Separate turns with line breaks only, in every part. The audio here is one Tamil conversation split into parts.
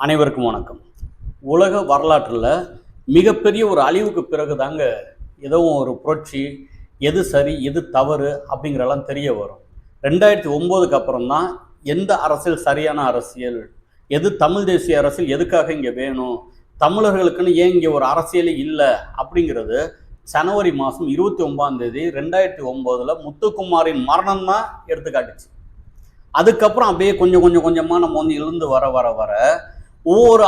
அனைவருக்கும் வணக்கம். உலக வரலாற்றில் மிகப்பெரிய ஒரு அழிவுக்கு பிறகு தாங்க ஏதோ ஒரு புரட்சி எது சரி எது தவறு அப்படிங்கிறலாம் தெரிய வரும். ரெண்டாயிரத்தி ஒம்போதுக்கு அப்புறம் தான் எந்த அரசியல் சரியான அரசியல் எது தமிழ் தேசிய அரசியல் எதுக்காக இங்கே வேணும் தமிழர்களுக்குன்னு ஏன் இங்கே ஒரு அரசியலே இல்லை அப்படிங்கிறது ஜனவரி மாதம் இருபத்தி ஒன்பதாம் தேதி ரெண்டாயிரத்தி ஒம்போதில் முத்துக்குமாரின் மரணம் தான் எடுத்துக்காட்டுச்சு. அதுக்கப்புறம் அப்படியே கொஞ்சம் கொஞ்சம் கொஞ்சமாக நம்ம வந்து எழுந்து வர வர வர ஒவ்வொரு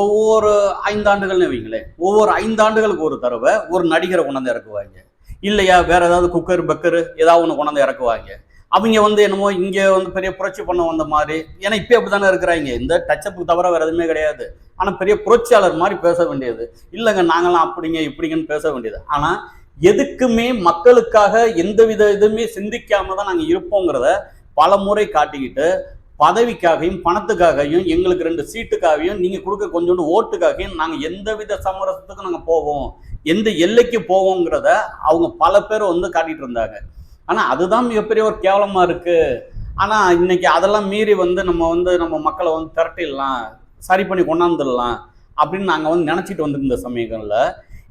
ஒவ்வொரு ஐந்தாண்டுகள்னு வைங்களேன் ஒவ்வொரு ஐந்தாண்டுகளுக்கு ஒரு தடவை ஒரு நடிகரை கொண்டாந்து இறக்குவாங்க. இல்லையா வேற ஏதாவது குக்கர் பக்கர் ஏதாவது ஒன்று கொண்டாந்து இறக்குவாங்க. அவங்க வந்து என்னமோ இங்கே வந்து பெரிய புரட்சி பண்ண வந்த மாதிரி ஏன்னா இப்போ அப்படி தானே இருக்கிறாங்க. இந்த டச்சப்புக்கு தவிர வேறு எதுவுமே கிடையாது. ஆனால் பெரிய புரட்சியாளர் மாதிரி பேச வேண்டியது. இல்லைங்க நாங்களாம் அப்படிங்க இப்படிங்கன்னு பேச வேண்டியது. ஆனால் எதுக்குமே மக்களுக்காக எந்த வித இதுவுமே சிந்திக்காம தான் நாங்கள் இருப்போங்கிறத பல முறை காட்டிக்கிட்டு பதவிக்காகவும் பணத்துக்காகவும் எங்களுக்கு ரெண்டு சீட்டுக்காகவும் நீங்கள் கொடுக்க கொஞ்சோண்டு ஓட்டுக்காகவும் நாங்கள் எந்த வித சமரசத்துக்கும் நாங்கள் போவோம். எந்த எல்லைக்கு போவோங்கிறத அவங்க பல பேர் வந்து காட்டிட்டு இருந்தாங்க. ஆனால் அதுதான் மிகப்பெரிய ஒரு கேவலமாக இருக்குது ஆனால் இன்னைக்கு அதெல்லாம் மீறி வந்து நம்ம வந்து நம்ம மக்களை வந்து திரட்டிடலாம் சரி பண்ணி கொண்டாந்துடலாம் அப்படின்னு நாங்கள் வந்து நினச்சிட்டு வந்திருந்த சமயங்களில்.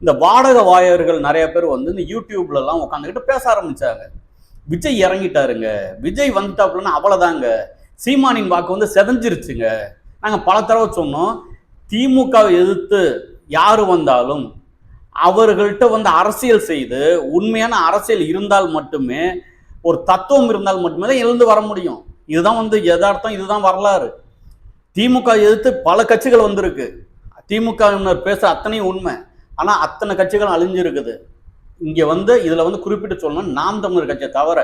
இந்த வாடகை வாயர்கள் நிறைய பேர் வந்து இந்த யூடியூப்லலாம் உட்காந்துக்கிட்டு பேச ஆரம்பித்தாங்க விஜய் இறங்கிட்டாருங்க. விஜய் வந்துட்டாப்புலன்னா அவ்வளோதாங்க சீமானின் வாக்கு வந்து செதஞ்சிருச்சுங்க. நாங்கள் பல தடவை சொன்னோம் திமுகவை எதிர்த்து யார் வந்தாலும் அவர்கள்ட்ட வந்து அரசியல் செய்து உண்மையான அரசியல் இருந்தால் மட்டுமே ஒரு தத்துவம் இருந்தால் மட்டுமே தான் எழுந்து வர முடியும். இதுதான் வந்து யதார்த்தம் இதுதான் வரலாறு. திமுக எதிர்த்து பல கட்சிகள் வந்திருக்கு. திமுகவினர் பேச அத்தனையும் உண்மை ஆனால் அத்தனை கட்சிகள் அழிஞ்சிருக்குது. இங்கே வந்து இதில் வந்து குறிப்பிட்டு சொல்லணும் நாம் தமிழர் கட்சியை தவிர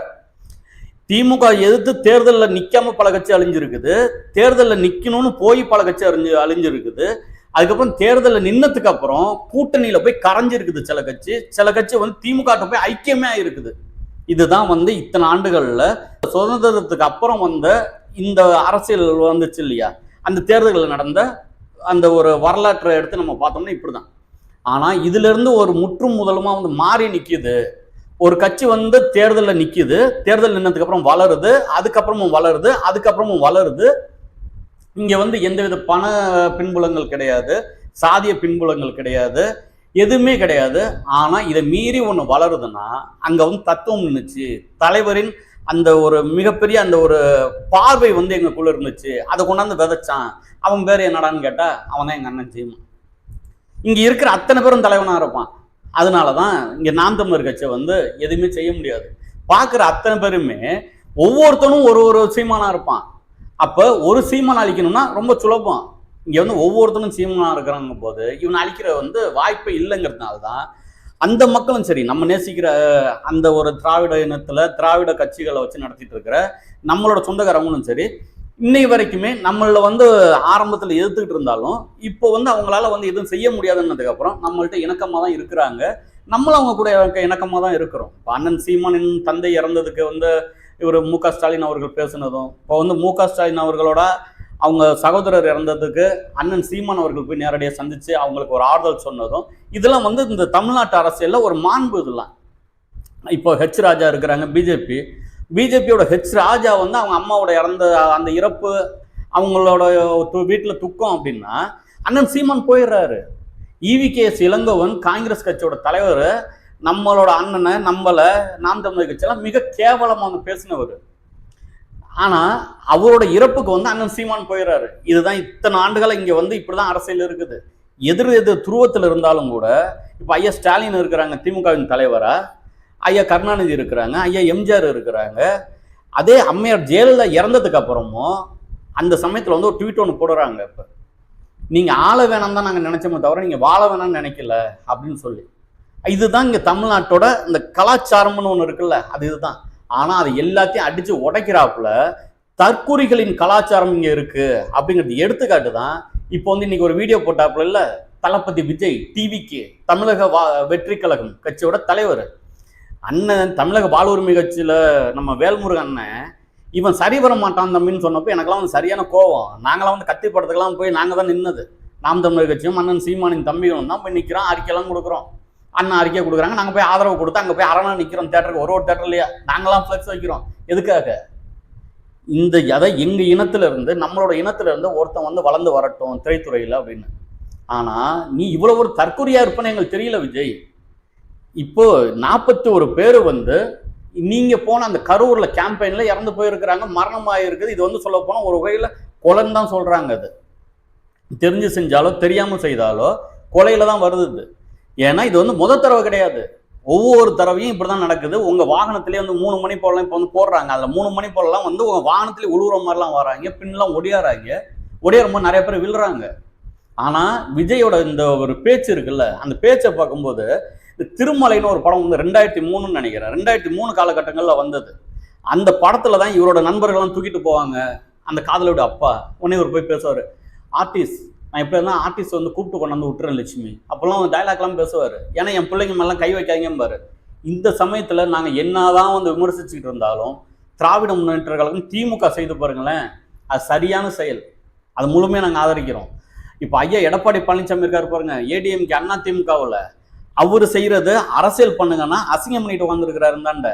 திமுக எதிர்த்து தேர்தலில் நிற்காம பல கட்சி அழிஞ்சிருக்குது. தேர்தலில் நிற்கணும்னு போய் பல கட்சி அழிஞ்சு அழிஞ்சிருக்குது. அதுக்கப்புறம் தேர்தலில் நின்னதுக்கு அப்புறம் கூட்டணியில் போய் கரைஞ்சிருக்குது சில கட்சி. சில கட்சி வந்து திமுக போய் ஐக்கியமே இருக்குது இதுதான் வந்து இத்தனை ஆண்டுகளில் சுதந்திரத்துக்கு அப்புறம் வந்த இந்த அரசியல் வந்துச்சு இல்லையா? அந்த தேர்தல்களில் நடந்த அந்த ஒரு வரலாற்றை எடுத்து நம்ம பார்த்தோம்னா இப்படிதான். தான் ஆனால் இதுலேருந்து ஒரு முற்றும் முதலுமா வந்து மாறி நிற்கிது ஒரு கட்சி வந்து தேர்தலில் நிற்கிது தேர்தல் நின்னதுக்கப்புறம் வளருது அதுக்கப்புறமும் வளருது அதுக்கப்புறமும் வளருது. இங்கே வந்து எந்தவித பண பின்புலங்கள் கிடையாது சாதிய பின்புலங்கள் கிடையாது எதுவுமே கிடையாது. ஆனால் இதை மீறி ஒன்று வளருதுன்னா அங்கே வந்து தத்துவம் நின்றுச்சு தலைவரின் அந்த ஒரு மிகப்பெரிய அந்த ஒரு பார்வை வந்து எங்களுக்குள்ளே இருந்துச்சு. அதை கொண்டாந்து விதைச்சான். அவன் பேர் என்னடான்னு கேட்டால் அவன் தான் எங்கள் அண்ணன் செய்யும் இங்கே இருக்கிற அத்தனை பேரும் தலைவனாக இருப்பான். அதனால தான் நாம் தமிழர் கட்சியை வந்து எதுவுமே செய்ய முடியாது. பார்க்குற அத்தனை பேருமே ஒவ்வொருத்தனும் ஒரு ஒரு சீமானாக இருப்பான். அப்போ ஒரு சீமான் அழிக்கணும்னா ரொம்ப சுலபம். இங்கே வந்து ஒவ்வொருத்தனும் சீமானாக இருக்கிறாங்க போது இவனை அழிக்கிற வந்து வாய்ப்பு இல்லைங்கிறதுனால தான் அந்த மக்களும் சரி நம்ம நேசிக்கிற அந்த ஒரு திராவிட இனத்தில் திராவிட கட்சிகளை வச்சு நடத்திட்டு இருக்கிற நம்மளோட சொந்தக்காரங்களும் சரி இன்னை வரைக்குமே நம்மள வந்து ஆரம்பத்தில் எதிர்த்துக்கிட்டு இருந்தாலும் இப்போ வந்து அவங்களால வந்து எதுவும் செய்ய முடியாதுன்னதுக்கப்புறம் நம்மள்ட்ட இணக்கமாக தான் இருக்கிறாங்க. நம்மளும் அவங்க கூட இணக்கமாக தான் இருக்கிறோம். இப்போ அண்ணன் சீமானின் தந்தை இறந்ததுக்கு வந்து இவர் மு க ஸ்டாலின் அவர்கள் பேசுனதும் இப்போ வந்து மு க ஸ்டாலின் அவர்களோட அவங்க சகோதரர் இறந்ததுக்கு அண்ணன் சீமான் அவர்கள் போய் நேரடியாக சந்தித்து அவங்களுக்கு ஒரு ஆறுதல் சொன்னதும் இதெல்லாம் வந்து இந்த தமிழ்நாட்டு அரசியலில் ஒரு மாண்பு இதெல்லாம். இப்போ ஹெச் ராஜா இருக்கிறாங்க பிஜேபி பிஜேபியோட ஹெச் ராஜா வந்து அவங்க அம்மாவோட இறந்த அந்த இறப்பு அவங்களோட வீட்டில் துக்கம் அப்படின்னா அண்ணன் சீமான் போயிடுறாரு. இவிகேஎஸ் இளங்கோவன் காங்கிரஸ் கட்சியோட தலைவர் நம்மளோட அண்ணனை நம்மளை நாம் தமிழர் கட்சியெல்லாம் மிக கேவலமாக வந்து பேசினவர். ஆனால் அவரோட இறப்புக்கு வந்து அண்ணன் சீமான் போயிடுறாரு. இதுதான் இத்தனை ஆண்டுகளை இங்கே வந்து இப்படி தான் அரசியல் இருக்குது. எதிர் எதிர் துருவத்தில் இருந்தாலும் கூட இப்போ ஐயா ஸ்டாலின் இருக்கிறாங்க திமுகவின் தலைவராக ஐயா கருணாநிதி இருக்கிறாங்க ஐயா எம்ஜிஆர் இருக்கிறாங்க. அதே அம்மையார் ஜெயலலிதா இறந்ததுக்கு அப்புறமும் அந்த சமயத்தில் வந்து ஒரு ட்வீட் ஒன்று போடுறாங்க இப்போ. நீங்கள் ஆள வேணாம் தான் நாங்கள் நினச்சோமே தவிர நீங்கள் வாழ வேணாம்னு நினைக்கல அப்படின்னு சொல்லி. இதுதான் இங்கே தமிழ்நாட்டோட இந்த கலாச்சாரம்னு ஒன்று இருக்குல்ல அது இதுதான். ஆனால் அது எல்லாத்தையும் அடித்து உடைக்கிறாப்புல தற்குறிகளின் கலாச்சாரம் இங்கே இருக்குது அப்படிங்கிறது எடுத்துக்காட்டு தான். இப்போ வந்து இன்னைக்கு ஒரு வீடியோ போட்டாப்புல இல்லை தளபதி விஜய் டிவிக்கு தமிழக வா வெற்றி கழகம் கட்சியோட தலைவர் அண்ணன் தமிழக பால் உரிமை கட்சியில் நம்ம வேல்முருகன் அண்ணன் இவன் சரி வர மாட்டான் தம்பின்னு சொன்னப்போ எனக்கெல்லாம் வந்து சரியான கோவம். நாங்களாம் வந்து கத்தி படத்துக்கெல்லாம் போய் நாங்கள் தான் நின்னது. நாம் தமிழர் கட்சியும் அண்ணன் சீமானின் தம்பிகளும் தான் போய் நிற்கிறோம் அறிக்கையெல்லாம் கொடுக்குறோம். அண்ணன் அறிக்கை கொடுக்குறாங்க நாங்கள் போய் ஆதரவு கொடுத்து அங்கே போய் அரணா நிற்கிறோம் தேட்டருக்கு ஒரு ஒரு தேட்டர்லையே நாங்களாம் ஃப்ளெக்ஸ் வைக்கிறோம். எதுக்காக? இந்த அதை எங்கள் இனத்திலிருந்து நம்மளோட இனத்திலிருந்து ஒருத்தன் வந்து வளர்ந்து வரட்டும் திரைத்துறையில் அப்படின்னு. ஆனால் நீ இவ்வளோ ஒரு தற்கொலையாக இருப்பேன்னு எங்களுக்கு தெரியல விஜய். இப்போ நாற்பத்தி ஒரு பேர் வந்து நீங்க போன அந்த கரூர்ல கேம்பெயின்ல இறந்து போயிருக்கிறாங்க மரணம் ஆயிருக்குது இது வந்து சொல்ல போனா ஒரு வகையில கொலைன்னு தான் சொல்றாங்க அது. தெரிஞ்சு செஞ்சாலோ தெரியாம செய்தாலோ கொலையில தான் வருது இது. ஏன்னா இது வந்து முத தடவை கிடையாது. ஒவ்வொரு தடவையும் இப்படிதான் நடக்குது. உங்க வாகனத்திலே வந்து மூணு மணி போலாம் இப்போ வந்து போடுறாங்க. அதுல மூணு மணி போலலாம் வந்து உங்க வாகனத்திலே உழுவுற மாதிரிலாம் வராங்க. பின்னெல்லாம் ஒடியாறாங்க ஒடியாரும்போது நிறைய பேர் விழுறாங்க. ஆனா விஜயோட இந்த ஒரு பேச்சு இருக்குல்ல அந்த பேச்சை பார்க்கும்போது இந்த திருமலைன்னு ஒரு படம் வந்து ரெண்டாயிரத்தி மூணுன்னு நினைக்கிறேன். ரெண்டாயிரத்தி மூணு காலகட்டங்களில் வந்தது. அந்த படத்தில் தான் இவரோட நண்பர்கள்லாம் தூக்கிட்டு போவாங்க. அந்த காதலோட அப்பா. உடனே இவர் போய் பேசுவார். ஆர்டிஸ்ட் நான் எப்படி இருந்தால் ஆர்டிஸ்ட் வந்து கூப்பிட்டு கொண்டாந்து விட்டுறேன் லட்சுமி. அப்போல்லாம் டைலாக்லாம் பேசுவார். ஏன்னா என் பிள்ளைங்க மேலாம் கை வைக்காதீங்கம்பாரு. இந்த சமயத்தில் நாங்கள் என்னதான் வந்து விமர்சிச்சுக்கிட்டு இருந்தாலும் திராவிட முன்னேற்ற கழகம் திமுக செய்து பாருங்களேன். அது சரியான செயல். அது முழுமையாக நாங்கள் ஆதரிக்கிறோம். இப்போ ஐயா எடப்பாடி பழனிசாமி இருக்கார் பாருங்க. ஏடிஎம்கே அண்ணா திமுகவில் அவர் செய்கிறது அரசியல் பண்ணுங்கன்னா அசிங்கம் பண்ணிட்டு உட்காந்துருக்கிறாருந்தாண்ட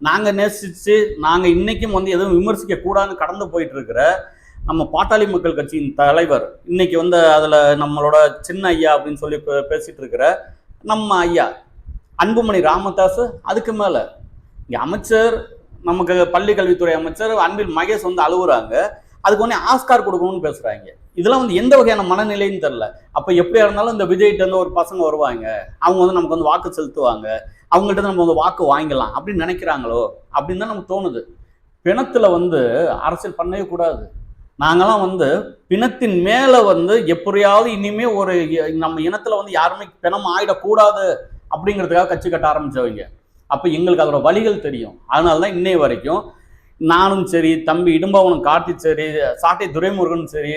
நாங்கள் நேசிச்சு நாங்கள் இன்றைக்கும் வந்து எதுவும் விமர்சிக்க கூடாதுன்னு கடந்து போயிட்டு இருக்கிற நம்ம பாட்டாளி மக்கள் கட்சியின் தலைவர் இன்னைக்கு வந்து அதில் நம்மளோட சின்ன ஐயா அப்படின்னு சொல்லி பே- இருக்கிற நம்ம ஐயா அன்புமணி ராமதாஸ் அதுக்கு மேலே. இங்கே அமைச்சர் நமக்கு பள்ளி கல்வித்துறை அமைச்சர் அன்பில் மகேஷ் வந்து அழுகுறாங்க அதுக்கு ஒன்று ஆஸ்கார் கொடுக்கணும்னு பேசுகிறாங்க இதெல்லாம் வந்து எந்த வகையான மனநிலைன்னு தெரில அப்போ எப்படியா இருந்தாலும் இந்த விஜய்கிட்ட இருந்து ஒரு பசங்க வருவாங்க. அவங்க வந்து நமக்கு வந்து வாக்கு செலுத்துவாங்க. அவங்கள்ட்ட நம்ம வந்து வாக்கு வாங்கிக்கலாம் அப்படின்னு நினைக்கிறாங்களோ? அப்படின்னு தான் நமக்கு தோணுது. பிணத்தில் வந்து அரசியல் பண்ணவே கூடாது. நாங்களாம் வந்து பிணத்தின் மேலே வந்து எப்படியாவது இனிமே ஒரு நம்ம இனத்தில் வந்து யாருமே பிணம் ஆயிடக்கூடாது அப்படிங்கிறதுக்காக கட்சி கட்ட ஆரம்பித்தவங்க அப்போ எங்களுக்கு அதோட வழிகள் தெரியும். அதனால தான் இன்னைய வரைக்கும் நானும் சரி தம்பி இடும்பவனும் கார்த்தி சரி சாட்டை துரைமுருகனும் சரி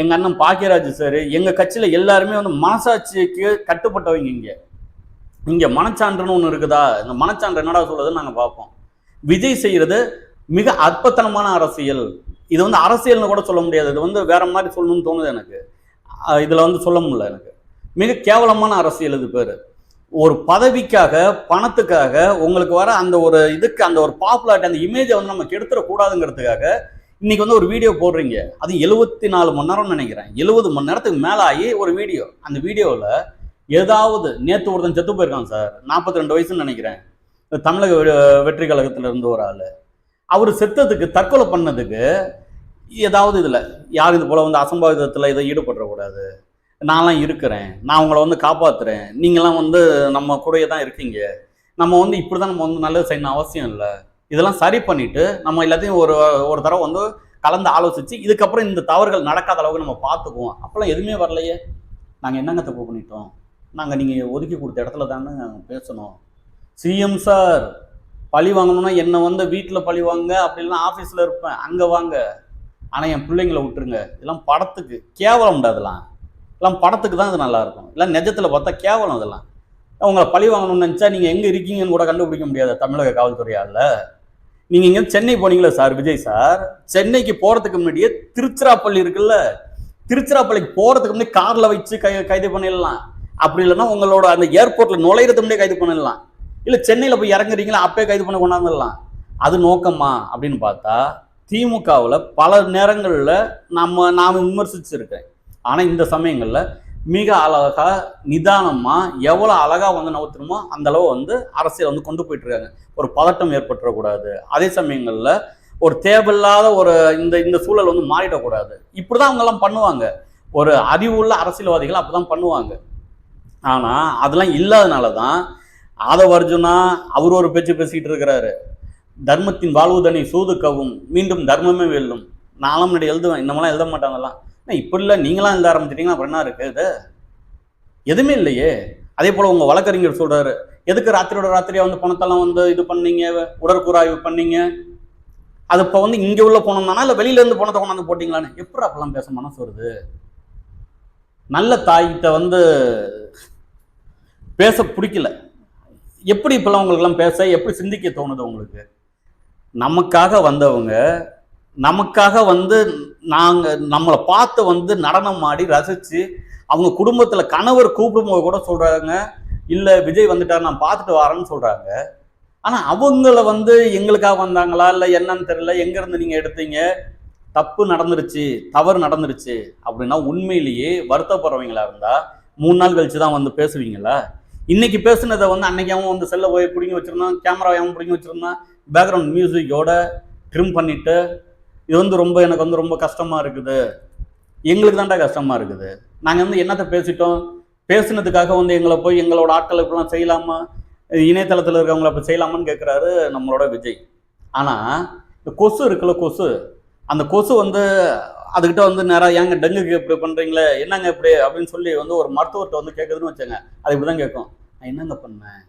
எங்கள் அண்ணன் பாக்கியராஜ் சரி எங்கள் கட்சியில் எல்லாருமே வந்து மனசாட்சிக்கு கட்டுப்பட்டவங்க இங்கே. இங்கே மனச்சான்றுன்னு ஒன்று இருக்குதா? இந்த மனச்சான்று என்னடா சொல்லுதுன்னு நாங்கள் பார்ப்போம். விஜய் செய்கிறது மிக அற்பத்தனமான அரசியல். இது வந்து அரசியல்னு கூட சொல்ல முடியாது. இது வந்து வேற மாதிரி சொல்லணும்னு தோணுது எனக்கு. இதில் வந்து சொல்ல முடியல எனக்கு. மிக கேவலமான அரசியல் இது பேர். ஒரு பதவிக்காக பணத்துக்காக உங்களுக்கு வர அந்த ஒரு இதுக்கு அந்த ஒரு பாப்புலாரிட்டி அந்த இமேஜை வந்து நம்ம கெடுத்துடக்கூடாதுங்கிறதுக்காக இன்னைக்கு வந்து ஒரு வீடியோ போடுறீங்க. அது எழுபத்தி நாலு மணி நேரம்னு நினைக்கிறேன். எழுபது மணி நேரத்துக்கு மேலே ஆகி ஒரு வீடியோ அந்த வீடியோவில் ஏதாவது நேற்று ஒருத்தன் செத்து போயிருக்கான் சார். நாற்பத்தி ரெண்டு வயசுன்னு நினைக்கிறேன். இந்த தமிழக வெற்றி கழகத்தில் இருந்து ஒரு ஆள். அவர் செத்ததுக்கு தற்கொலை பண்ணதுக்கு ஏதாவது இதில் யார் இது போல் வந்து அசம்பாவிதத்தில் இதை ஈடுபடக்கூடாது நான்லாம் இருக்கிறேன். நான் உங்களை வந்து காப்பாற்றுறேன் நீங்களாம் வந்து நம்ம கூடயே தான் இருக்கீங்க. நம்ம வந்து இப்படி தான் நம்ம வந்து நல்லது செய்யணும் அவசியம் இல்லை. இதெல்லாம் சரி பண்ணிவிட்டு நம்ம எல்லாத்தையும் ஒரு ஒரு தடவை வந்து கலந்து ஆலோசித்து இதுக்கப்புறம் இந்த தவறுகள் நடக்காத அளவுக்கு நம்ம பார்த்துக்குவோம். அப்போல்லாம் எதுவுமே வரலையே. நாங்கள் என்னங்க தப்பு பண்ணிட்டோம்? நாங்கள் நீங்கள் ஒதுக்கி கொடுத்த இடத்துல தானே பேசணும். சிஎம் சார் பழி வாங்கணும்னா என்னை வந்து வீட்டில் பழி வாங்க அப்படின்னா ஆஃபீஸில் இருப்பேன். அங்கே வாங்க. ஆனால் என் பிள்ளைங்களை விட்டுருங்க. இதெல்லாம் படத்துக்கு. கேவலம்டா அதெல்லாம் எல்லாம் படத்துக்கு தான் இது நல்லா இருக்கும் இல்லை நிஜத்தில் பார்த்தா கேவலம் இதெல்லாம் உங்களை பழி வாங்கணும்னு நினச்சா நீங்கள் எங்கே இருக்கீங்கன்னு கூட கண்டுபிடிக்க முடியாது தமிழக காவல்துறையால். நீங்கள் இங்கே சென்னை போனீங்களா சார் விஜய் சார். சென்னைக்கு போகிறதுக்கு முன்னாடியே திருச்சிராப்பள்ளி இருக்குல்ல. திருச்சிராப்பள்ளிக்கு போகிறதுக்கு முன்னாடி காரில் வச்சு கை கைது பண்ணிடலாம். அப்படி இல்லைன்னா உங்களோட அந்த ஏர்போர்ட்டில் நுழையிறதுக்கு முன்னாடியே கைது பண்ணிடலாம். இல்லை சென்னையில் போய் இறங்குறீங்களா அப்பயே கைது பண்ணி கொண்டாந்துடலாம். அது நோக்கமா அப்படின்னு பார்த்தா திமுகவில் பல நேரங்களில் நம்ம நாம் விமர்சிச்சிருக்கேன். ஆனால் இந்த சமயங்களில் மிக அழகாக நிதானமாக எவ்வளோ அழகாக வந்து நவுத்தணுமோ அந்தளவு வந்து அரசியல் வந்து கொண்டு போயிட்டுருக்காங்க. ஒரு பதட்டம் ஏற்பட்டுறக்கூடாது. அதே சமயங்களில் ஒரு தேவையில்லாத ஒரு இந்த இந்த சூழல் வந்து மாறிடக்கூடாது. இப்படி தான் அவங்கெல்லாம் பண்ணுவாங்க. ஒரு அறிவுள்ள அரசியல்வாதிகள் அப்படி தான் பண்ணுவாங்க. ஆனால் அதெல்லாம் இல்லாதனால தான் ஆதவ அர்ஜுனா அவர் ஒரு பேச்சு பேசிக்கிட்டு இருக்கிறாரு. தர்மத்தின் வாழ்வுதனை சூதுக்கவும் மீண்டும் தர்மமே வெல்லும். நானும் முன்னாடி எழுதுவேன். இந்த மாதிரிலாம் எழுத மாட்டாங்கலாம். அண்ணா, இப்படி இல்லை நீங்களாம் எழுத ஆரம்பிச்சிட்டீங்கன்னா அப்புறம் என்ன இருக்குது எதுவுமே இல்லையே. அதே போல் உங்கள் வழக்கறிஞர் சொல்கிறாரு எதுக்கு ராத்திரியோட ராத்திரியாக வந்து பணத்தெல்லாம் வந்து இது பண்ணீங்க? உடற்கூறாய்வு பண்ணீங்க? அது இப்போ வந்து இங்கே உள்ள பணம் தானா? இல்லை வெளியிலேருந்து பணத்தை கொண்டாந்து போட்டிங்களான்னு? எப்படி அப்பெல்லாம் பேச மனசு வருது? நல்ல தாய்கிட்ட வந்து பேச பிடிக்கல. எப்படி இப்பெல்லாம் உங்களுக்கெல்லாம் பேச எப்படி சிந்திக்க தோணுது உங்களுக்கு? நமக்காக வந்தவங்க நமக்காக வந்து நாங்கள் நம்மளை பார்த்து வந்து நடனம் ஆடி ரசித்து அவங்க குடும்பத்தில் கணவர் கூப்பிடும்போது கூட சொல்கிறாங்க இல்லை விஜய் வந்துட்டார் நான் பார்த்துட்டு வரேன்னு சொல்கிறாங்க ஆனால் அவங்கள வந்து எங்களுக்காக வந்தாங்களா? இல்லை என்னன்னு தெரியல. எங்கேருந்து நீங்கள் எடுத்தீங்க? தப்பு நடந்துருச்சு தவறு நடந்துருச்சு. அப்படின்னா உண்மையிலேயே வருத்தப்படுறவங்களா இருந்தால் மூணு நாள் கழிச்சு தான் வந்து பேசுவீங்களா? இன்னைக்கு பேசுனதை வந்து அன்னைக்கு அவன் வந்து செல்ல போய் பிடிங்கி வச்சுருந்தான் கேமரா அவன் பிடிங்கி வச்சுருந்தான். பேக்ரவுண்ட் மியூசிக்கோட ட்ரிம் பண்ணிவிட்டு இது வந்து ரொம்ப எனக்கு வந்து ரொம்ப கஷ்டமா இருக்குது. எங்களுக்கு தான்டா கஷ்டமா இருக்குது. நாங்கள் வந்து என்னத்தை பேசிட்டோம்? பேசுனதுக்காக வந்து எங்களை போய் எங்களோட ஆட்களை இப்படிலாம் செய்யலாமா? இணையதளத்தில் இருக்கவங்கள அப்போ செய்யலாமான்னு கேட்குறாரு நம்மளோட விஜய். ஆனால் இந்த கொசு இருக்குல்ல கொசு? அந்த கொசு வந்து அதுக்கிட்ட வந்து நேராக ஏங்க டெங்குக்கு இப்படி பண்ணுறீங்களே என்னங்க இப்படி? அப்படின்னு சொல்லி வந்து ஒரு மருத்துவர்கிட்ட வந்து கேட்குதுன்னு வச்சுங்க அது இப்படி தான் கேட்கும் நான் என்னங்க பண்ணேன்?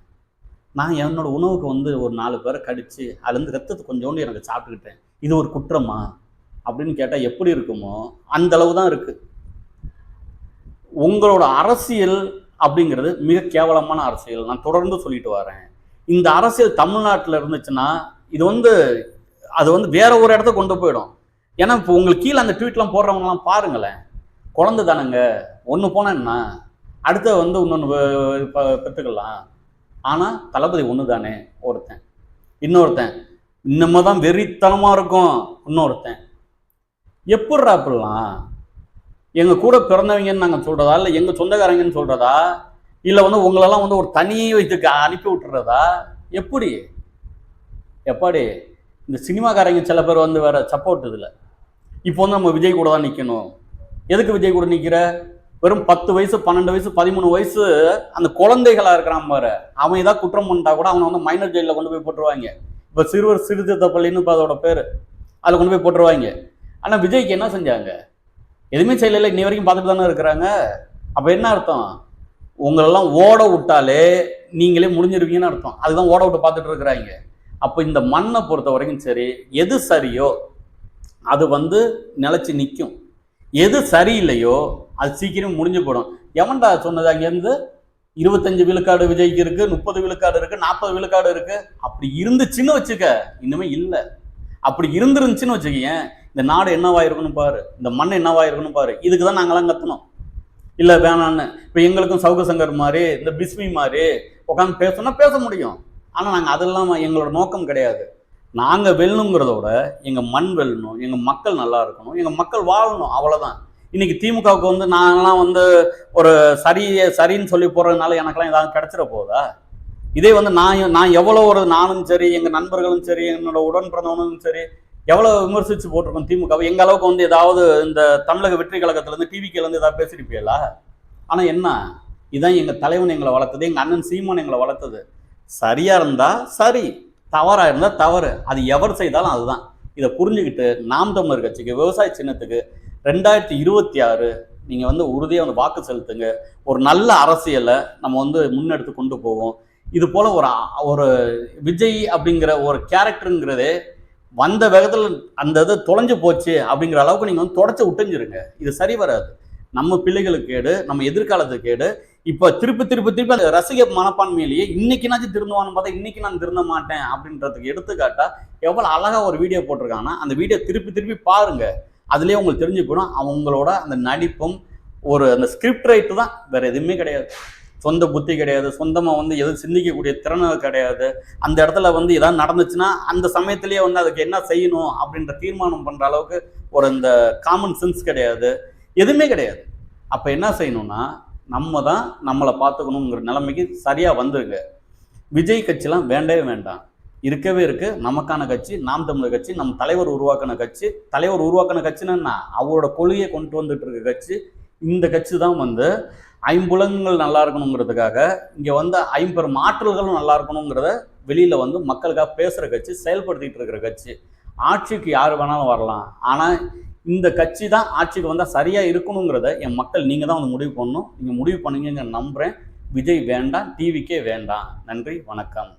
நான் என்னோட உணவுக்கு வந்து ஒரு நாலு பேரை கடித்து அதுலேருந்து ரத்தத்தை கொஞ்சோண்டு எனக்கு சாப்பிட்டுக்கிட்டேன். இது ஒரு குற்றமா அப்படின்னு கேட்டால் எப்படி இருக்குமோ அந்த அளவு தான் இருக்குது உங்களோட அரசியல் அப்படிங்கிறது மிக கேவலமான அரசியல். நான் தொடர்ந்து சொல்லிட்டு வரேன். இந்த அரசியல் தமிழ்நாட்டில் இருந்துச்சுன்னா இது வந்து அது வந்து வேற ஒரு இடத்த கொண்டு போயிடும். ஏன்னா இப்போ உங்களுக்கு கீழே அந்த ட்வீட்லாம் போடுறவங்கலாம் பாருங்களேன். குழந்தை தானங்க. ஒன்று போனால் என்ன? அடுத்த வந்து இன்னொன்று பெற்றுக்கலாம். ஆனால் தளபதி ஒன்று தானே ஒருத்தன். இன்னொருத்தன். இன்னமும் தான் வெறித்தனமாக இருக்கும். இன்னொருத்தன். எப்பட்றா அப்படிலாம் எங்கள் கூட பிறந்தவங்கன்னு நாங்கள் சொல்கிறதா இல்லை எங்கள் சொந்தக்காரங்கன்னு சொல்கிறதா இல்லை வந்து உங்களெல்லாம் வந்து ஒரு தனியை வைத்து அனுப்பி விட்டுறதா? எப்படி? எப்படி? இந்த சினிமாக்காரங்க சில பேர் வந்து வேற சப்போர்ட் இதில். இப்போ வந்து நம்ம விஜய் கூட தான் நிற்கணும் எதுக்கு விஜய் கூட நிற்கிற வெறும் பத்து வயசு பன்னெண்டு வயசு பதிமூணு வயசு அந்த குழந்தைகளாக இருக்கிறான் பாரு. அவன் ஏதாவது குற்றம் பண்ணிட்டா கூட அவனை வந்து மைனர் ஜெயிலில் கொண்டு போய் போட்டுருவாங்க. இப்போ சிறுவர் சிறுத்தை பள்ளின்னு இப்போ அதோட பேர். அதில் கொண்டு போய் போட்டுருவாங்க. ஆனால் விஜய்க்கு என்ன செஞ்சாங்க? எதுவுமே செய்யலை இன்னி வரைக்கும் பார்த்துட்டு தானே இருக்கிறாங்க. அப்போ என்ன அர்த்தம்? உங்களெல்லாம் ஓட விட்டாலே நீங்களே முடிஞ்சிருவீங்கன்னு அர்த்தம். அதுதான் ஓட விட்டு பார்த்துட்டு இருக்கிறாங்க. அப்போ இந்த மண்ணை பொறுத்த வரைக்கும் சரி எது சரியோ அது வந்து நிலச்சி நிற்கும் எது சரியில்லையோ அது சீக்கிரம் முடிஞ்சு போடும். எவன்டா சொன்னது அங்கேருந்து இருபத்தஞ்சு விழுக்காடு விஜய்க்கு இருக்கு முப்பது விழுக்காடு இருக்கு நாற்பது விழுக்காடு இருக்கு. அப்படி இருந்துச்சுன்னு வச்சுக்க இன்னுமே இல்லை. அப்படி இருந்துருந்துச்சுன்னு வச்சுக்கேன் இந்த நாடு என்னவாயிருக்குன்னு பாரு இந்த மண் என்னவாயிருக்குன்னு பாரு இதுக்கு தான் நாங்களாம் கத்தணும் இல்லை வேணான்னு. இப்போ எங்களுக்கும் சவுக சங்கர் மாதிரி இந்த பிஸ்மி மாதிரி உட்காந்து பேசணும்னா பேச முடியும். ஆனால் நாங்கள் அதெல்லாம் எங்களோட நோக்கம் கிடையாது. நாங்கள் வெல்லணுங்கிறத விட எங்கள் மண் வெல்லணும் எங்கள் மக்கள் நல்லா இருக்கணும் எங்கள் மக்கள் வாழணும் அவ்வளோதான் இன்னைக்கு திமுகவுக்கு வந்து நாங்களாம் வந்து ஒரு சரி சரின்னு சொல்லி போடுறதுனால எனக்கெல்லாம் ஏதாவது கிடைச்சிட போகுதா? இதே வந்து நான் நான் எவ்வளோ ஒரு நானும் சரி எங்கள் நண்பர்களும் சரி என்னோட உடன் பிறந்தவனும் சரி எவ்வளோ விமர்சித்து போட்டிருக்கோம் திமுகவை? எங்கள் அளவுக்கு வந்து ஏதாவது இந்த தமிழக வெற்றி கழகத்துலேருந்து டிவிக்கிலேருந்து ஏதாவது பேசியிருப்பீங்களா? ஆனால் என்ன? இதுதான் எங்கள் தலைவன் எங்களை வளர்த்தது எங்கள் அண்ணன் சீமான் எங்களை வளர்த்தது. சரியாக இருந்தால் சரி தவறாக இருந்தால் தவறு. அது எவர் செய்தாலும் அதுதான். இதை புரிஞ்சுக்கிட்டு நாம் தமிழர் கட்சிக்கு விவசாய சின்னத்துக்கு ரெண்டாயிரத்தி இருபத்தி ஆறு நீங்கள் வந்து உறுதியாக வந்து வாக்கு செலுத்துங்க. ஒரு நல்ல அரசியலை நம்ம வந்து முன்னெடுத்து கொண்டு போவோம். இது போல் ஒரு ஒரு விஜய் அப்படிங்கிற ஒரு கேரக்டருங்கிறதே வந்த வேகத்தில் அந்த இது தொலைஞ்சு போச்சு அப்படிங்கிற அளவுக்கு நீங்கள் வந்து தொடச்சி விட்டுஞ்சிருங்க இது சரி வராது. நம்ம பிள்ளைகளுக்கு கேடு நம்ம எதிர்காலத்துக்கு கேடு. இப்போ திருப்பி திருப்பி திருப்பி அந்த ரசிக மனப்பான்மையிலேயே இன்னைக்குனாச்சும் திருந்துவான்னு பார்த்தா இன்னைக்கு நான் திருந்த மாட்டேன் அப்படின்றதுக்கு எடுத்துக்காட்டா எவ்வளோ அழகாக ஒரு வீடியோ போட்டிருக்காங்கன்னா அந்த வீடியோ திருப்பி திருப்பி பாருங்கள் அதுலேயே உங்களுக்கு தெரிஞ்சு போயிடும். அவங்களோட அந்த நடிப்பும் ஒரு அந்த ஸ்கிரிப்ட் ரைட்டு தான். வேற எதுவுமே கிடையாது. சொந்த புத்தி கிடையாது. சொந்தமாக வந்து எதுவும் சிந்திக்கக்கூடிய திறன் கிடையாது. அந்த இடத்துல வந்து எதாவது நடந்துச்சுன்னா அந்த சமயத்திலேயே வந்து அதுக்கு என்ன செய்யணும் அப்படின்ற தீர்மானம் பண்ணுற அளவுக்கு ஒரு இந்த காமன் சென்ஸ் கிடையாது. எதுவுமே கிடையாது. அப்போ என்ன செய்யணும்னா நம்ம தான் நம்மளை பார்த்துக்கணுங்கிற நிலைமைக்கு சரியாக வந்துருங்க. விஜய் கட்சிலாம் வேண்டவே வேண்டாம். இருக்கவே இருக்கு. நமக்கான கட்சி நாம் தமிழர் கட்சி நம் தலைவர் உருவாக்கின கட்சி. தலைவர் உருவாக்கின கட்சின்னா என்ன அவரோட கொள்கையை கொண்டு வந்துட்டு இருக்க கட்சி. இந்த கட்சி தான் வந்து ஐம்புலங்கள் நல்லா இருக்கணுங்கிறதுக்காக இங்கே வந்து ஐம்பெரும் ஆற்றல்களும் நல்லா இருக்கணுங்கிறத வெளியில் வந்து மக்களுக்காக பேசுகிற கட்சி செயல்படுத்திட்டு இருக்கிற கட்சி. ஆட்சிக்கு யார் வேணாலும் வரலாம். ஆனால் இந்த கட்சி தான் ஆட்சிக்கு வந்தால் சரியாக இருக்கணுங்கிறத என் மக்கள் நீங்கள் தான் வந்து முடிவு பண்ணணும். நீங்கள் முடிவு பண்ணுங்க நம்புகிறேன் விஜய் வேண்டாம் டிவிக்கே வேண்டாம். நன்றி வணக்கம்.